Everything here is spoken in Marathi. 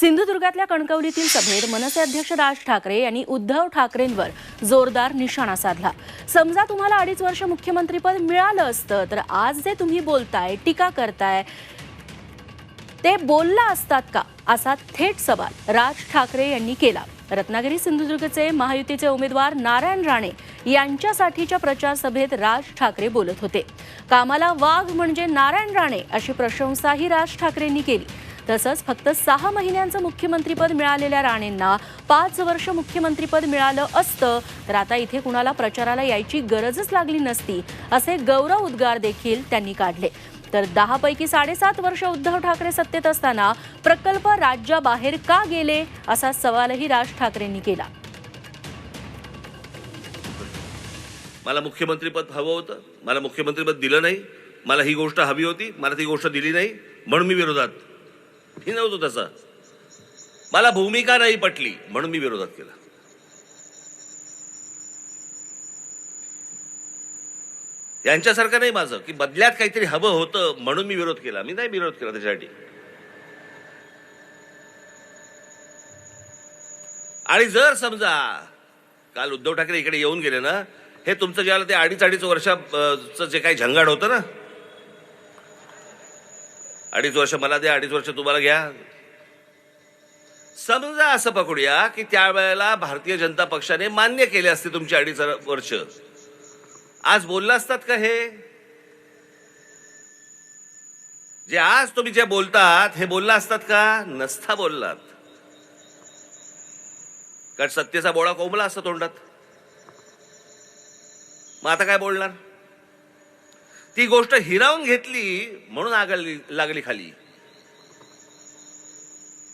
सिंधुदुर्गातल्या कणकवलीतील सभेत मनसे अध्यक्ष राज ठाकरे यांनी उद्धव ठाकरेंवर जोरदार निशाणा साधला. समजा तुम्हाला अडीच वर्ष मुख्यमंत्रीपद मिळालं असतं तर आज जे तुम्ही बोलताय टीका करताय ते बोलला असतात का? असा थेट सवाल राज ठाकरे यांनी केला. रत्नागिरी सिंधुदुर्गचे महायुतीचे उमेदवार नारायण राणे यांच्यासाठीच्या प्रचार सभेत राज ठाकरे बोलत होते. कामाला वाघ म्हणजे नारायण राणे अशी प्रशंसाही राज ठाकरेंनी केली. तसंच फक्त सहा महिन्यांचं मुख्यमंत्रीपद मिळालेल्या राणेंना पाच वर्ष मुख्यमंत्रीपद मिळालं असतं तर आता इथे कुणाला प्रचाराला यायची गरजच लागली नसती असे गौरव उद्गार देखील त्यांनी काढले. तर दहा पैकी साडेसात वर्ष उद्धव ठाकरे सत्तेत असताना प्रकल्प राज्याबाहेर का गेले असा सवालही राज ठाकरेंनी केला. मला मुख्यमंत्रीपद हवं होतं मला मुख्यमंत्रीपद दिलं नाही मला ही गोष्ट हवी होती मला ती गोष्ट दिली नाही म्हणून मी विरोधात मी नव्हतो तसा. मला भूमिका नाही पटली म्हणून मी विरोधात केला. यांच्यासारखं नाही माझं की बदल्यात काहीतरी हवं होतं म्हणून मी विरोध केला. मी नाही विरोध केला त्याच्यासाठी. आणि जर समजा काल उद्धव ठाकरे इकडे येऊन गेले ना हे तुमचं ज्याला ते अडीच अडीच वर्षाचं जे काही झंगाड होतं ना अडीच वर्ष मला द्या अडीच वर्ष तुम्हाला घ्या. समजा असं पकडूया की त्यावेळेला भारतीय जनता पक्षाने मान्य केले असते तुमची अडीच वर्ष. आज बोलला असतात का हे? जे आज तुम्ही जे बोलतात हे बोलला असतात का? नसता बोललात. कारण सत्तेचा बोळा कोंबला असतो तोंडात. मग आता काय बोलणार? ती गोष्ट हिरावून घेतली म्हणून आग लागली खाली.